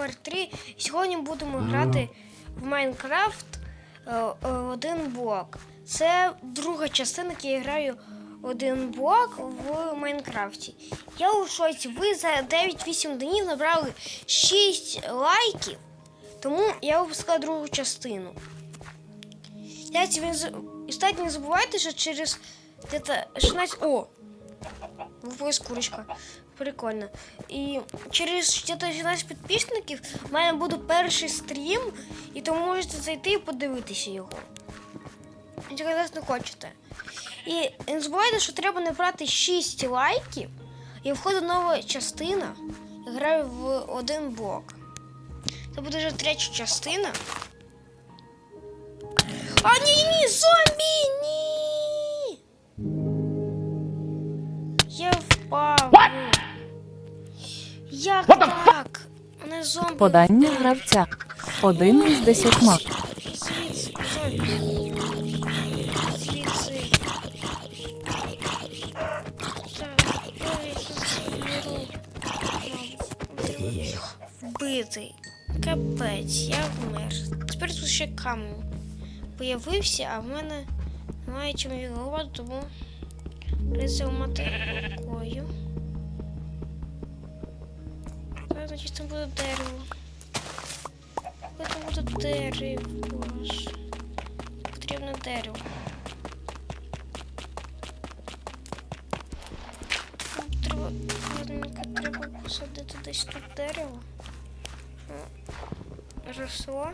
Power 3. І сьогодні будемо грати в Майнкрафт е, е, один блок. Це друга частина, як я граю один блок в Майнкрафті. Я у шоці. Ви за 9-8 днів набрали 6 лайків, тому я випускаю другу частину. І, кстати, не забувайте, що через 16... О! Випалась курочка. Прикольно. І через где-то 16 підписників в мене буде перший стрім, і тому можете зайти і подивитися його. Якщо не хочете. І не забувайте, що треба набрати 6 лайків, і входить нова частина. Я граю в один блок. Це буде вже третя частина. А ні, ні, зомбі! Ні! Я впав. Як так? Мене зомбі. Подання гравця. Один із десятьма. Звідси, зомбі. Звідси. Так, ой, тут беру. Вбитий. Капець, я вмер. Тепер тут ще камінь появився, а в мене немає чим відголовати, тому прийдеться ламати рукою. Значить, там буде дерево. Ой, там дерево. Потрібно дерево. Треба, треба посадити десь тут дерево. Росло.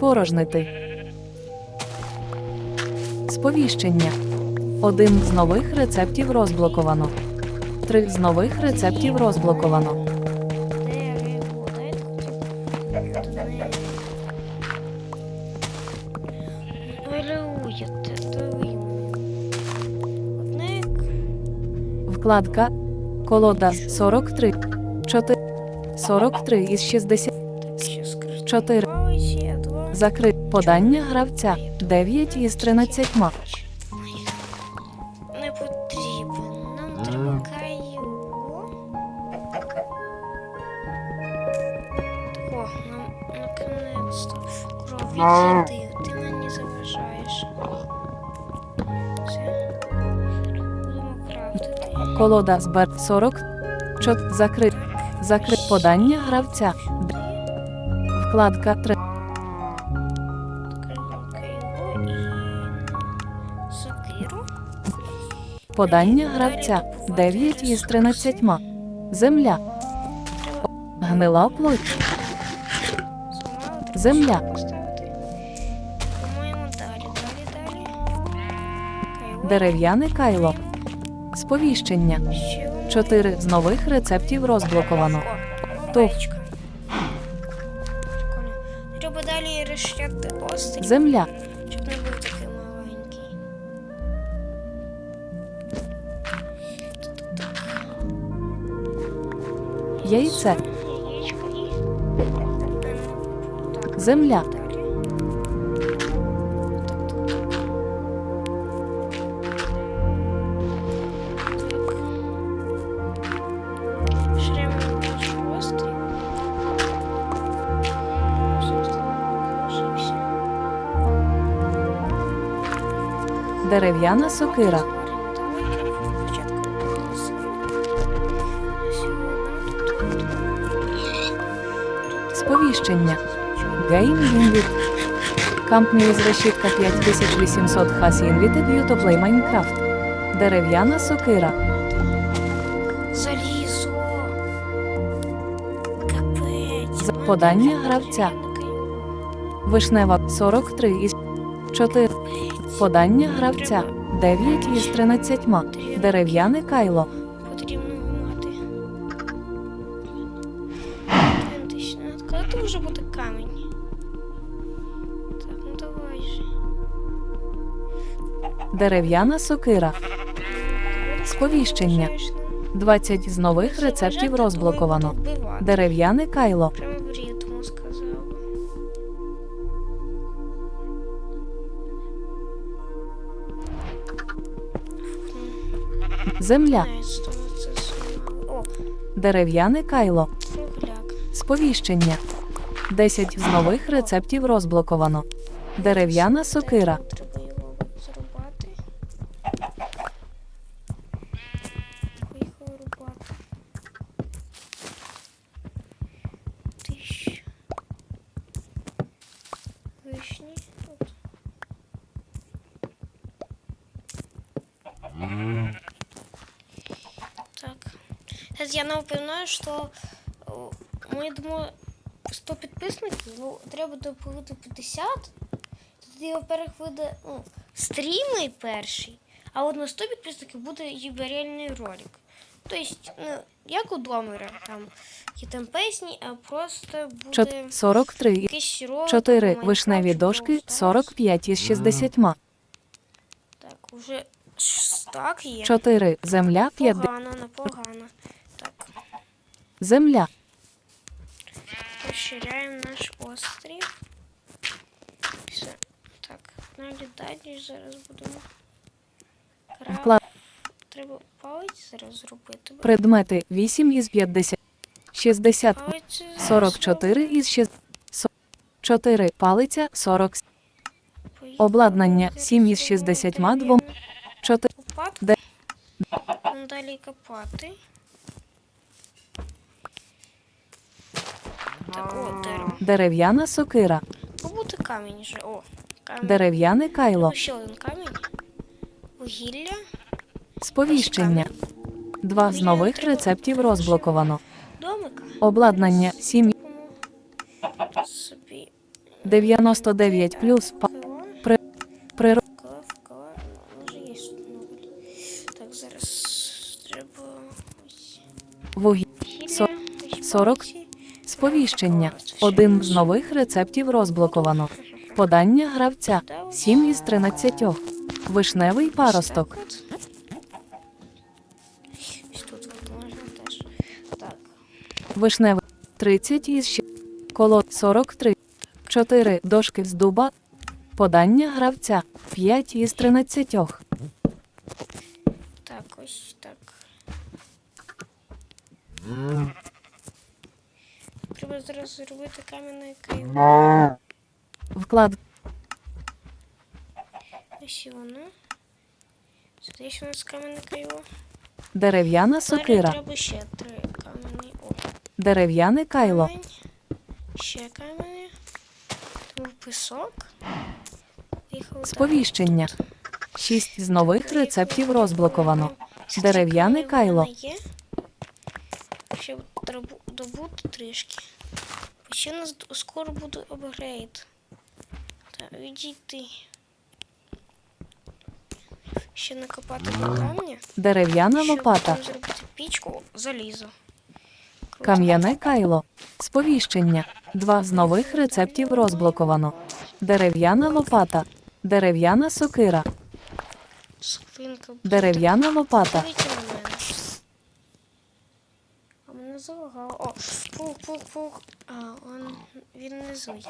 Спорожнити. Сповіщення. Один з нових рецептів розблоковано. Три з нових рецептів розблоковано. Вкладка. Колода 43. 4. 43 із 60. 4. Закрит. Подання гравця 9 із 13. Не потрібен. Нам треба каю. О, нам наконець-то. Кров, відійди, ти мені заважаєш. Все. Будемо крафтити. Колода збер 40. Чот. Закрит. Закрит. Подання гравця. Вкладка 3. Подання гравця 9 із 13. Земля. Гнила плоть. Земля. Дерев'яне кайло. Сповіщення. 4 з нових рецептів розблоковано. Туф. Треба далі розширяти острів, Земля. Яйце. Земля. Дерев'яна сокира. Сповіщення. Game Invit. Company з решітка 5800 Has Invited you to play Minecraft. Дерев'яна сокира. Залізо. Капець. Подання гравця. Вишнева 43 із 4. Подання гравця 9 із 13. Дерев'яне кайло. Дерев'яна сокира. Сповіщення. 20 з нових рецептів розблоковано. Дерев'яне кайло. Земля. Дерев'яне кайло. Сповіщення. 10 з нових рецептів розблоковано. Дерев'яна сокира. Треба його зрубати. Поїхали рубати. Тищ. Вишні тут. Так. Сейчас я напоминаю, что о, ми думаю 100 підписників, ну треба доповити 50. Тоді, во-первых, вийде ну, стріми перший, а от на 100 підписників буде юбілейний ролик. Тобто, ну, як у Домера, там, які там пісні, а просто буде Чот- 43. якийсь ролик. 4 Майнкрафт вишневі дошки. Brawl Stars. 45 із 60. Так, уже так є. 4 земля. 5 Погано, непогано. Земля. розширяємо наш острів. Все. Так, налітати зараз будемо. Вклад. Треба палець зараз зробити. Предмети 8 із 50. 60. палець 44 із 60. 4 палиця 40. Поїхали. Обладнання Зараз 7 із зробимо 62. 4 Де- Ну, Далі копати. Так, о, дерево. дерев'яна сокира. Побути камінь же. О, камінь. Дерев'яне кайло. Ну, ще один камінь. Вугілля. Сповіщення. 2 з нових рецептів розблоковано. Домик. Обладнання 7 собі 99 плюс па- кило. при, Може є. Так, зараз треба ось вугілля. вугілля, Со- ось 40. Сповіщення. Один з нових рецептів розблоковано. Подання гравця 7 із 13. Вишневий паросток. Вишневий 30 із 6. Колод 43. 4 дошки з дуба. Подання гравця 5 із 13. Так, ось так. Треба зараз зробити кам'яне кайво. Вклад Ось воно. Сюди ще у нас кам'яне кайво. дерев'яна сокира. треба ще три кам'яні. Дерев'яне кайло. камінь. Ще кам'яне. Тому пісок. Сповіщення. 6 з нових рецептів розблоковано. Дерев'яне кайло. Є. Ще треба добути трішки. Ще у нас скоро буде апгрейд. Так, відійти. Ще накопати до камня. Дерев'яна лопата. зробити пічку, залізо. Кам'яне кайло. Сповіщення. 2 з нових рецептів розблоковано. Дерев'яна лопата. Дерев'яна сокира. Дерев'яна лопата. Дивіться на мене. А мене залагало. О, пук. А, он, він злий.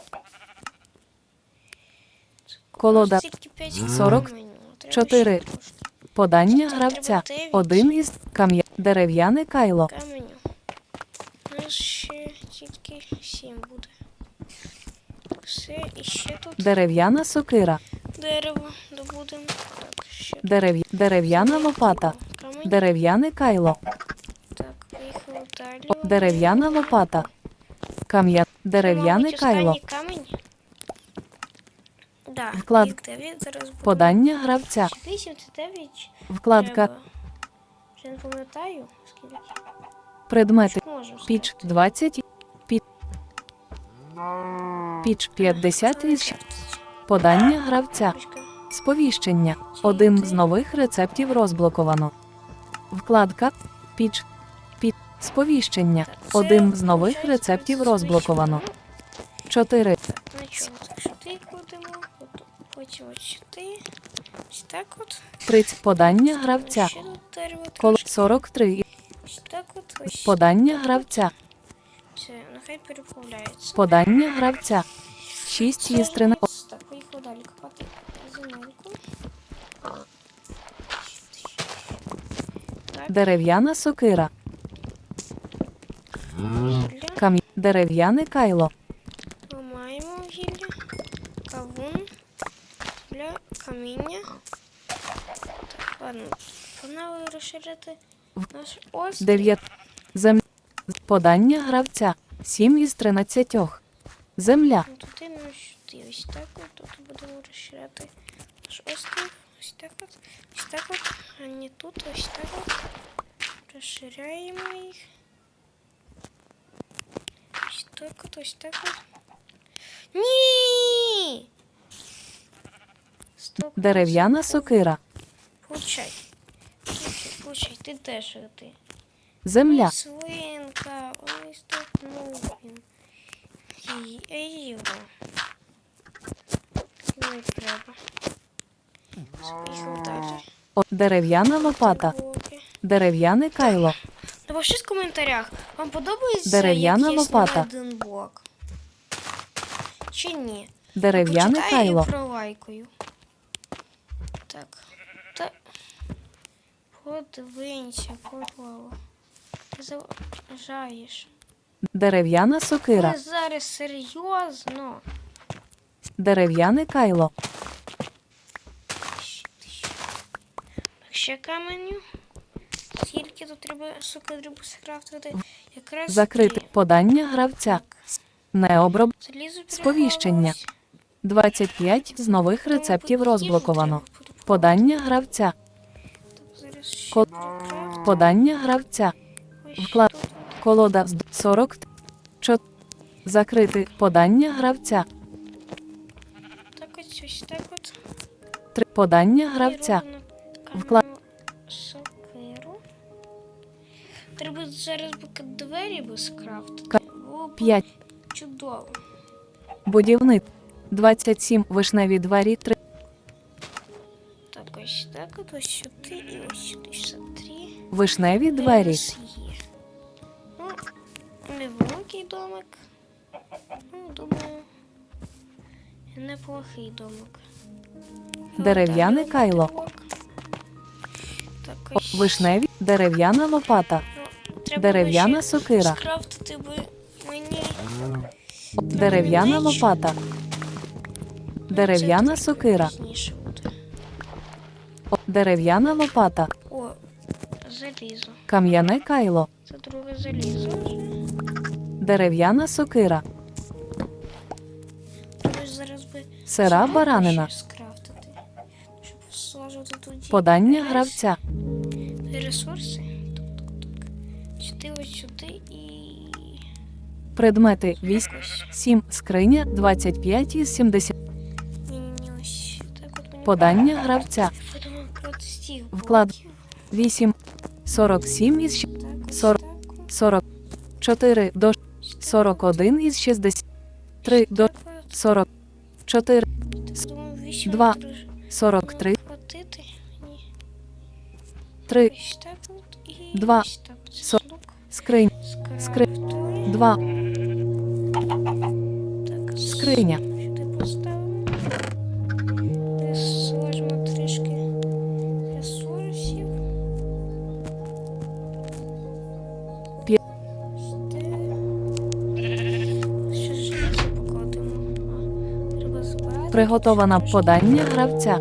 Колода. Тільки п'ять 40, каменю, треба чотири. ще трошки. Подання гравця. 1 із кам'я. Дерев'яне кайло. Каменю. У нас ще тільки сім буде. Все, і ще тут Дерев'яна сокира. дерево добудемо. Дерев'яна лопата. Дерев'яне кайло. Дерев'яна лопата. Кам'я. Дерев'яне кайло. камінь. Да, Вклад. Подання гравця. 8 це 9. Вкладка. Вже не пам'ятаю, скільки. Предмети. Піч 20. Піч. Піч 50 із 6. Подання гравця. Сповіщення. Один з нових рецептів розблоковано. Вкладка. Піч. Сповіщення. Один з нових рецептів розблоковано. 4, чого, так сюди кладемо, от- потім от сюди. Ось так от. 30. Подання гравця. Коло трошки. 43. Ось так от. Ось. Подання гравця. Нехай переправляється. Подання гравця. 6 із 13. Так, поїхали далі копати земельку. Дерев'яна сокира. Гілля. Кам'я. Дерев'яне кайло. Ламаємо гілля. Кавун. Гілля, каміння. Ладно. Погнали розширити наш острів. 9. Земля. Подання гравця. 7 із 13. Земля. Ну, Туди ну сюди. Ось так от. Тут будемо розширяти наш острів. Ось так от. Ось так от. А не тут, ось так от. Розширяємо їх. Так от, ось так от. Ні! Стоп. Дерев'яна сокира. Получай. Получай, получай. Ти теж ти. Земля. Ой, Свинка, ой, стопнув він. Ей, ей його. Не треба. Дерев'яна лопата. Дерев'яне кайло. Напишіть в коментарях, вам подобається Дерев'яна як лопата. знімаю один блок? Чи ні? Дерев'яне Почитаю кайло. і пролайкаю. Так. Та... Подивися, Павло. Ти заважаєш. Дерев'яна сокира. Ми зараз серйозно. Дерев'яне кайло. Ще каменю. Тут треба, сука, треба скрафтити? Якраз Закрити. Подання гравця. Так, Не оброб. залізо Сповіщення. переховалось. 25 з нових рецептів розблоковано. Подання гравця. Прокрафтимо. Подання гравця. Вклад- Колода з 40. Чо- Закрити. Подання гравця. Так ось, ось так от. Три. Подання гравця. Вклад-. Треба зараз двері би скрафтити. Було 5. чудово. Будівник. 27. Вишневі двері. 3. Так, ось так ось сюди і ось сюди. Смотри. Вишневі двері. Ну, невеликий домик. Ну, думаю, неплохий домик. І Дерев'яне кайло. Так, ось. Вишневі. Дерев'яна лопата. Ну, треба Дерев'яна сокира. Скрафтити би мені. Дерев'яна лопата. Дерев'яна Це сокира. Дерев'яна лопата. О, залізо. Кам'яне кайло. Це друге залізо. Дерев'яна сокира. Зараз би Сира баранина. щоб тоді Подання гравця. Ресурси. Предмети 8. ось. 7. Скриня 25 із 70. Ні-ні, ось. Так от мені Подання гравця. Вклад. блоків. 8. 47 із щ- Так, ось Сорок. так от. 44 до Ось так от. 41 із 63 до Так от. 44 Так, Два. друж- 43 Хватити? Ні. 3 Ось так от і Два. ось так. Це Со- слуг. скринь Скрафтуй. 2 Так, скриня. Сюди поставимо. Сложимо трішки ресурсів. Трошки подання гравця.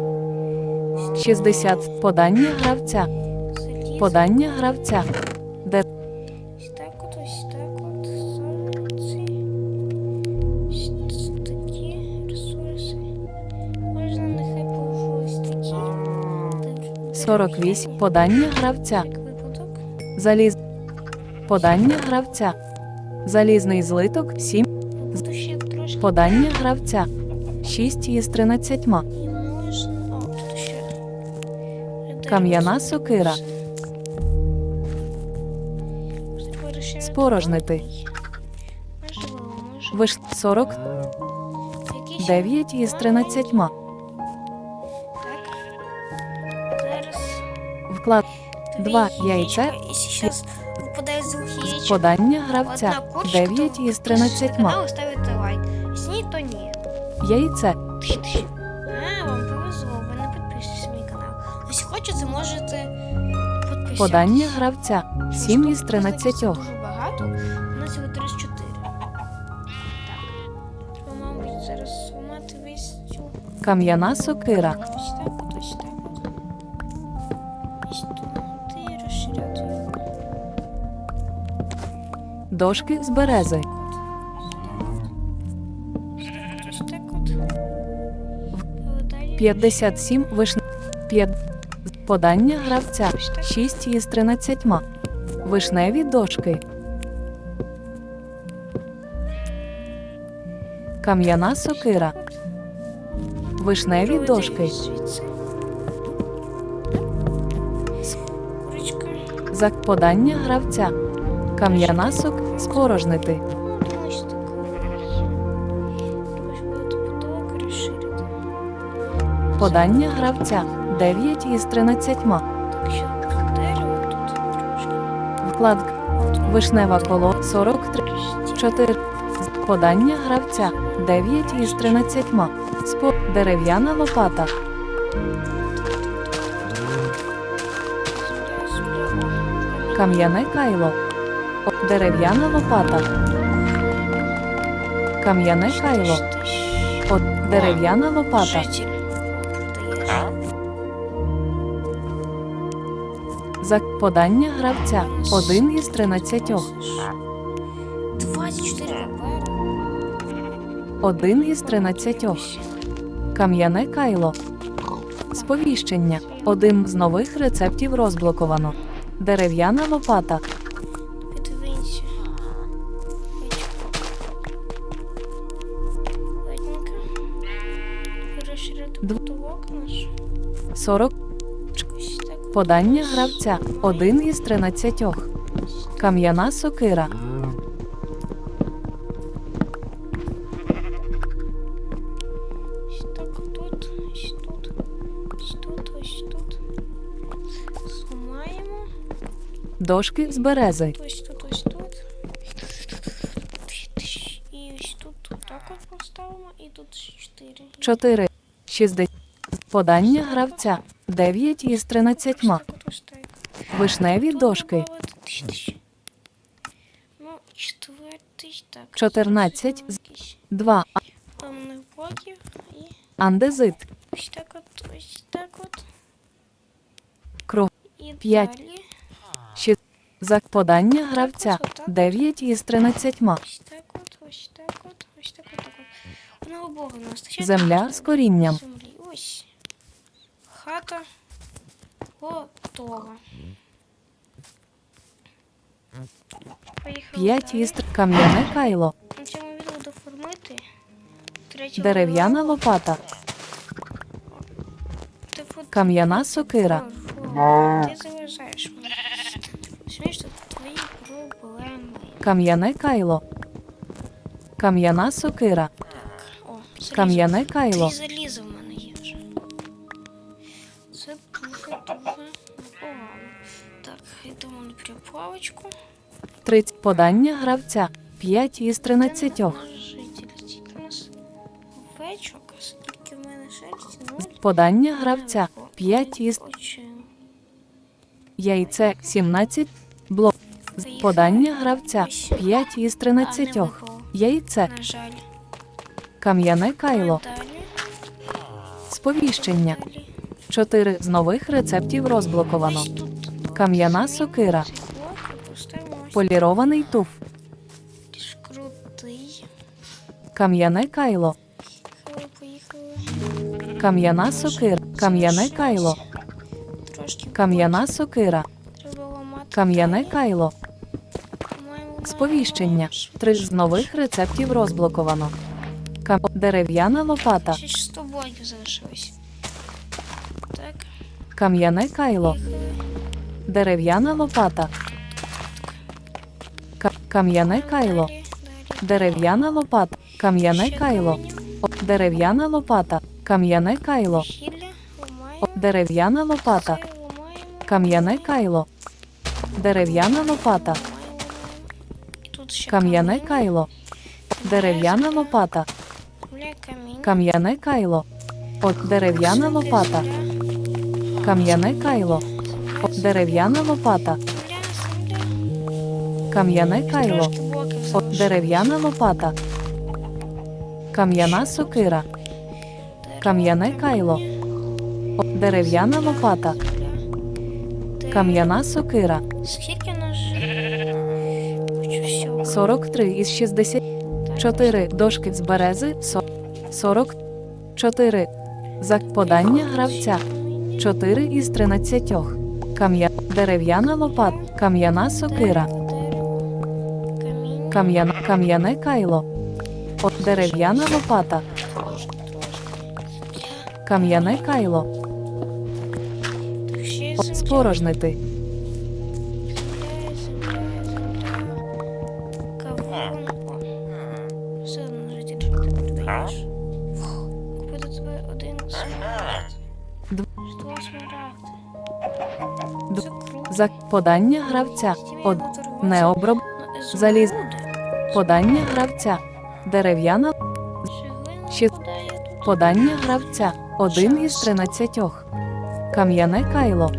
60 подання гравця. Подання гравця 48 подання гравця заліз подання гравця залізний злиток 7 Буду ще трошки. подання гравця 6 із 13 І можна. О, тут ще. Кам'яна сокира. Спорожнити. Виш 49 Які ще? із 13. Вклад Дві Два яйця. Подання гравця Одна 9 із підписуйтесь 13. канал і лайк. Якщо ні, то ні. Яйце. А, вам повезло, ви не підписуєтесь на мій канал. Якщо хочете, можете підписатись. Подання гравця 7 із Штук 13. Дуже багато. У нас його 34. Так. Мабуть, зараз. Кам'яна сокира. Ось так Дошки з берези. Е, 57 вишне. 5. Подання гравця 6 із 13. Вишневі дошки. Кам'яна сокира. Вишневі дошки. За подання гравця. Кам'яна сок спорожнити. Ну. Подання гравця 9 із 13. Так що дерево тут трошки. Вкладка. Вишнева коло 43. 4. Подання гравця 9 із 13. Спо дерев'яна лопата. Кам'яне кайло. Дерев'яна лопата. Кам'яне кайло. От дерев'яна лопата. За подання гравця 1 із 13. 24 папери. 1 із 13. Кам'яне кайло. Сповіщення. Один з нових рецептів розблоковано. Дерев'яна лопата. 40. Подання гравця 1 із 13. Кам'яна сокира. Дошки з берези. Ось тут, ось тут. І ось тут так от поставимо, і тут ще 4. 4. 60. Подання гравця 9 із 13. Так от ось так. Вишневі дошки. добавити тисяч. Ну, четвертий, так. 14 з- 2. певних блоків. І Андезит. ось так от, ось так от. Далі. 6. За подання гравця 9 із 13. Ось так от, ось так от, ось так от. Земля з корінням. Ось. Хата готова. Поїхали 5 далі. із 3. Кам'яне кайло. На цьому відео доформити. Третього Дерев'яна лопата. Ти Кам'яна сокира. Ти заважаєш мені. Розумієш, що твої проблеми. Кам'яне кайло. Кам'яна сокира. О, залізо. Кам'яне кайло. Заліза 30. Подання гравця 5 із 13. Жителі, скільки у нас овечок, а скільки в мене шерсті? Подання гравця 5 із яйце 17. Блок. Подання гравця 5 із 13. А, не випало, Яйце. Кам'яне кайло. Сповіщення. далі. 4 з нових рецептів розблоковано. Кам'яна сокира. Полірований туф. ж крутий. Кам'яне кайло. Поїхали. Кам'яна сокира. Кам'яне кайло. Трошки Кам'яна сокира. треба ламати. Кам'яне кайло. Сповіщення. 3 з нових рецептів розблоковано. Кам... Дерев'яна лопата. Ще 100 блоків залишилось. Так, Кам'яне кайло. поїхали. Дерев'яна лопата. Ка- Кам'яне кайло. Дерев'яна лопата. Кам'яне кайло. Дерев'яна лопата. Кам'яне кайло. Дерев'яна лопата. Кам'яне кайло. Дерев'яна лопата. Кам'яне кайло. Дерев'яна лопата. Кам'яне кайло. От дерев'яна лопата. Кам'яне кайло. Дерев'яна лопата. Кам'яне кайло. Дерев'яна лопата. Кам'яна сокира. Кам'яне кайло. Дерев'яна лопата. Кам'яна сокира. Скільки все. 43 із 64 дошки з берези. со- 44 за подання гравця. 4 із 13. Кам'я дерев'яна лопата. Кам'яна сокира. Кам'яна кам'яне кайло. Дерев'яна лопата. Кам'яне кайло. Спорожнити. За подання гравця. Од буду торгуватися. не оброб. Із заліз-. Подання гравця. Дерев'яна Ще- подання гравця. Один із 13. Кам'яне кайло.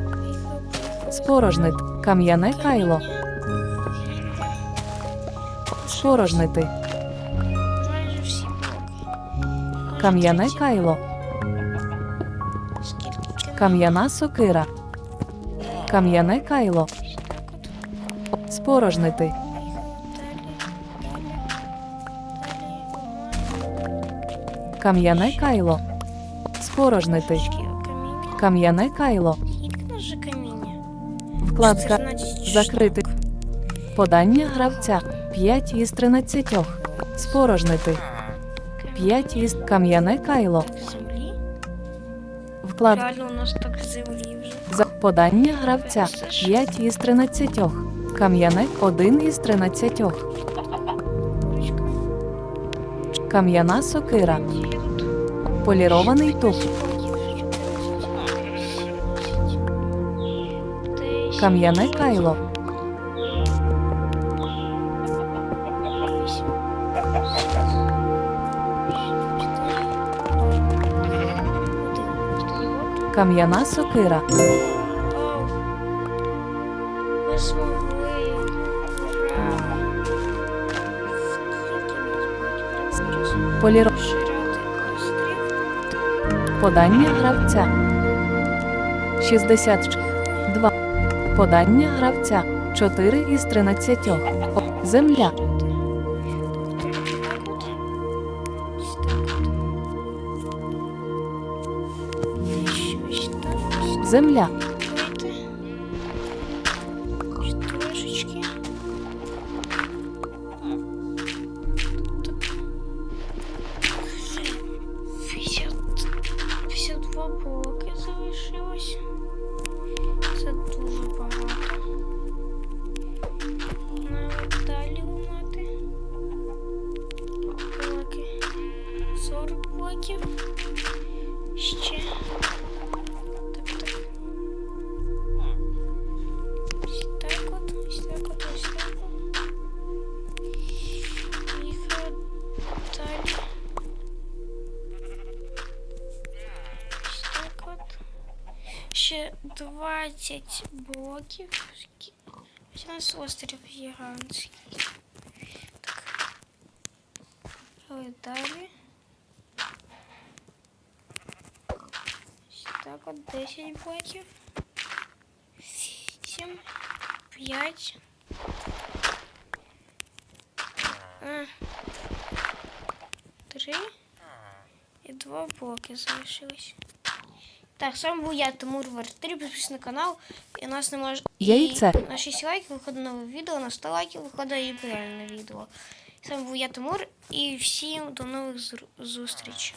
Спорожнит. Кам'яне кайло. Спорожнити. Кам'яне кайло. Кам'яна сокира. Кам'яне кайло. Спорожнити. Кам'яне кайло. Спорожнити. Кам'яне кайло. Вкладка. Закрити. Подання гравця. 5 із 13. Спорожнити. 5 із кам'яне кайло. Так, землі. Вклад. Реально у нас так землі вже. За подання гравця 5 із 13. Кам'яне 1 із 13. Кам'яна сокира. Полірований туп. Кам'яне кайло. Кам'яна сокира. Подання гравця. 62. Подання гравця. 4 із 13. Земля. Земля. Ще 20 блоків. Ось у нас острів гігантський. Так. Але далі. Так от 10 блоків. 7, 5. А, 3 і 2 блоки залишилось. Так, з вами був я, Тимур Вартирі, підписуйтесь на канал. І нас не може. Яйце. І на 6 лайків виходить нове відео, на 100 лайків виходить юбілейне відео. З вами був я, Тимур, і всім до нових зустрічей.